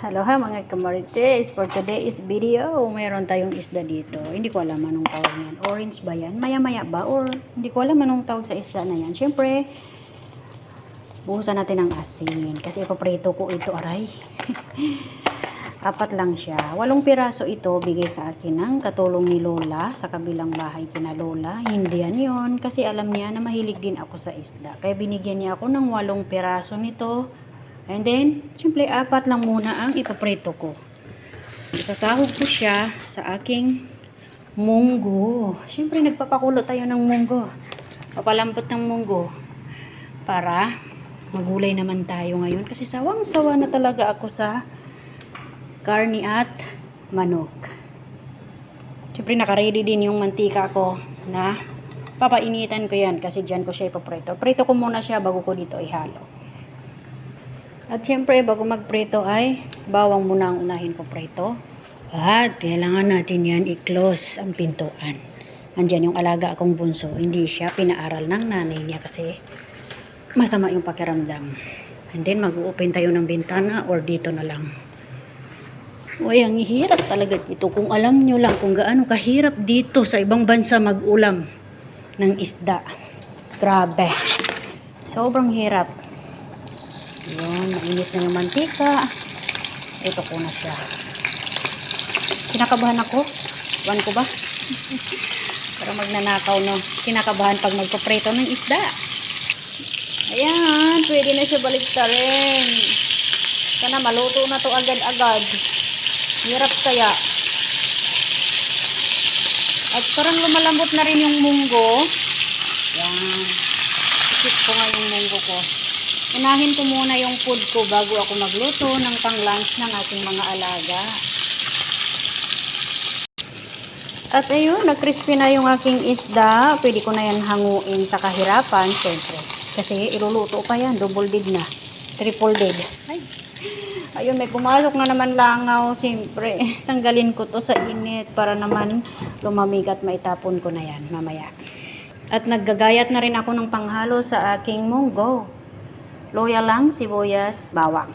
Hello ha mga kamarites. For today's video, mayroon tayong isda dito. Hindi ko alam anong tawag yan. Orange ba yan? Maya-maya ba? Or hindi ko alam anong tawag sa isda na yan. Siyempre, buhusan natin ng asin. Kasi ipaprito ko ito, aray. Apat lang siya. Walong piraso ito bigay sa akin ng katulong ni Lola sa kabilang bahay kina Lola. Hindi yan yun. Kasi alam niya na mahilig din ako sa isda. Kaya binigyan niya ako ng walong piraso nito. And then, siyempre, apat lang muna ang ipaprito ko. Isasahog ko siya sa aking munggo. Siyempre, nagpapakulo tayo ng munggo. Papalambot ng munggo. Para magulay naman tayo ngayon. Kasi sawang-sawa na talaga ako sa karni at manok. Siyempre, nakaready din yung mantika ko na papainitan ko yan kasi dyan ko siya ipaprito. Prito ko muna siya bago ko dito ihalo. At syempre, bago magprito ay bawang muna ang unahin ko prito. At kailangan natin yan i-close ang pintuan. Andyan yung alaga akong bunso. Hindi siya pinaaral ng nanay niya kasi masama yung pakiramdam. And then mag-open tayo ng bintana or dito na lang. Uy, ang hirap talaga ito. Kung alam nyo lang kung gaano kahirap dito sa ibang bansa mag-ulam ng isda. Grabe. Sobrang hirap. Yun, mainit na yung mantika. Ito ko na siya. Kinakabahan ako. Wan ko ba? Para magnanakaw, no? Kinakabahan pag magpaprito ng isda. Ayan, pwede na siya baliktarin. Sana maluto na to agad-agad. Hirap kaya. At parang lumalambot na rin yung munggo. Yan. Isip ko nga yung munggo ko. Unahin ko muna yung food ko bago ako magluto ng pang-lunch ng ating mga alaga. At ayun, nag-crispy na yung aking isda. Pwede ko na yan hanguin sa kahirapan, syempre. Kasi iluluto pa yan, double dead na. Triple dead. Ay. Ayun, may pumasok na naman langaw. Siyempre, tanggalin ko to sa init para naman lumamig at maitapon ko na yan mamaya. At naggagayat na rin ako ng panghalo sa aking munggo. Loya lang, sibuyas, bawang.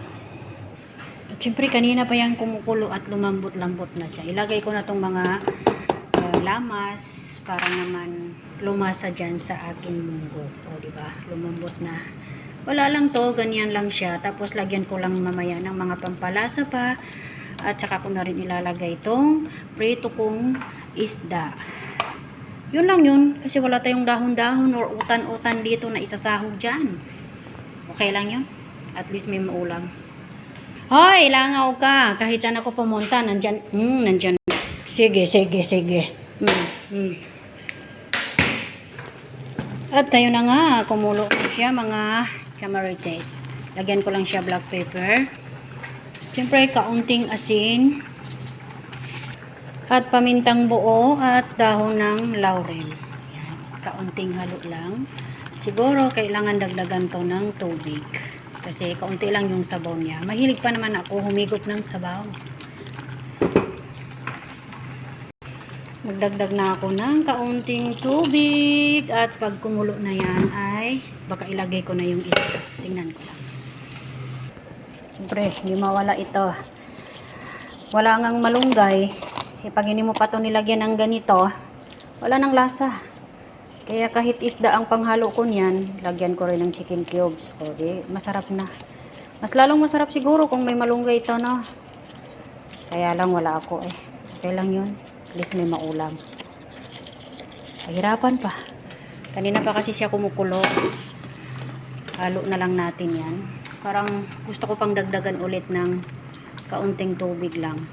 At syempre, kanina pa yan kumukulo at lumambot-lambot na siya. Ilagay ko na tong mga uh, lamas para naman lumasa dyan sa aking munggo. O, di ba? Lumambot na. Wala lang to, ganyan lang siya. Tapos, lagyan ko lang mamaya ng mga pampalasa pa. At saka ko na rin ilalagay itong prito kong isda. Yun lang yun. Kasi wala tayong dahon-dahon or utan-utan dito na isasahog dyan. Okay lang yun. At least may maulam. Hoy, langaw ka. Kahit saan ako pumunta, nandyan. Hmm, nandyan. Sige, sige, sige. Hmm, hmm. At tayo na nga, kumulo ko siya mga camarites. Lagyan ko lang siya black pepper. Siyempre, kaunting asin. At pamintang buo at dahon ng laurel. Yan, kaunting halo lang. Siguro, kailangan dagdagan to ng tubig. Kasi kaunti lang yung sabaw niya. Mahilig pa naman ako humigop ng sabaw. Magdagdag na ako ng kaunting tubig. At pag kumulo na yan ay baka ilagay ko na yung isa. Tingnan ko lang. Siyempre, hindi mawala ito. Wala ngang malunggay. Eh, pag hindi mo pa ito nilagyan ng ganito, wala nang lasa. Kaya kahit isda ang panghalo ko niyan, lagyan ko rin ng chicken cubes. O di, masarap na. Mas lalong masarap siguro kung may malunggay ito, no? Kaya lang wala ako eh. Okay lang yun. At least may maulam. Pahirapan pa. Kanina pa kasi siya kumukulo. Halo na lang natin yan. Parang gusto ko pang dagdagan ulit ng kaunting tubig lang.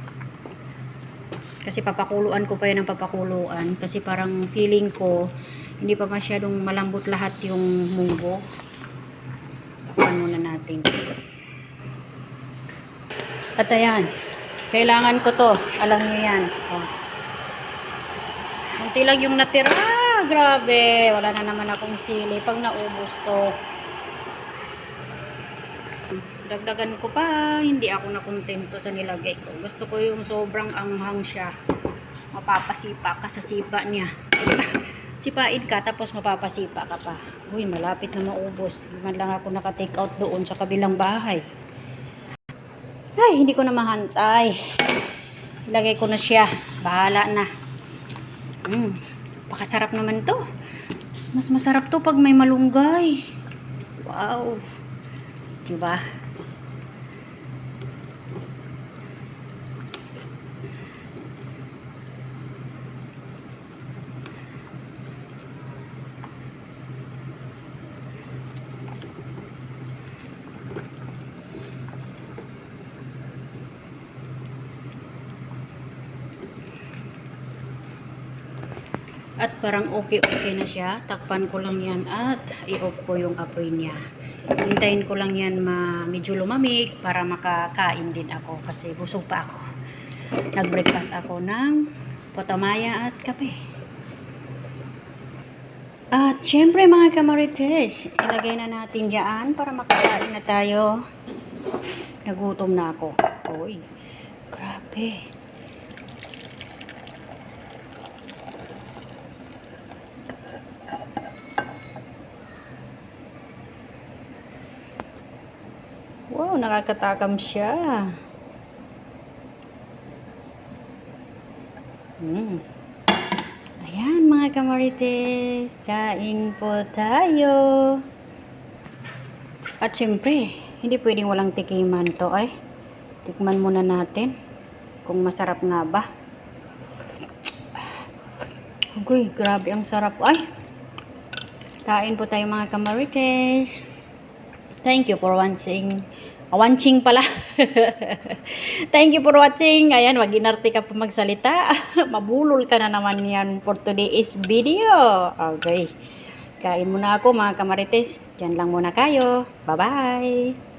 Kasi papakuluan ko pa yan ng papakuluan. Kasi parang feeling ko, hindi pa masyadong malambot lahat yung munggo. Takpan muna natin. At ayan, kailangan ko to. Alam niyo yan. Oh. Kunti lang yung natira. Ah, grabe. Wala na naman akong sili. Pag naubos to, dagdagan ko pa. Hindi ako nakontento sa nilagay ko. Gusto ko yung sobrang anghang siya. Mapapasipa ka sa sipa niya. Sipain ka tapos mapapasipa ka pa. Uy, malapit na maubos. Man lang ako naka-take out doon sa kabilang bahay. Ay, hindi ko na mahantay. Ilagay ko na siya. Bahala na. Mm, pakasarap naman to. Mas masarap to pag may malunggay. Wow. Diba? At parang okay-okay na siya. Takpan ko lang yan at i-off ko yung apoy niya. Hintayin ko lang yan ma medyo lumamig para makakain din ako kasi busog pa ako. Nag-breakfast ako ng potamaya at kape. At syempre mga kamarites, ilagay na natin dyan para makakain na tayo. Nagutom na ako. Uy, grabe. Wow, nakakatakam siya. Mm. Ayan mga kamarites, kain po tayo. At syempre, hindi pwedeng walang tikiman to ay. Tikman muna natin kung masarap nga ba. Uy, grabe ang sarap. Ay, kain po tayo mga kamarites. Thank you for watching. Watching pala. Thank you for watching. Ayan, wag inarte ka pa magsalita. Mabulol ka na naman yan for today's video. Okay. Kain muna ako mga kamarites. Diyan lang muna kayo. Bye-bye.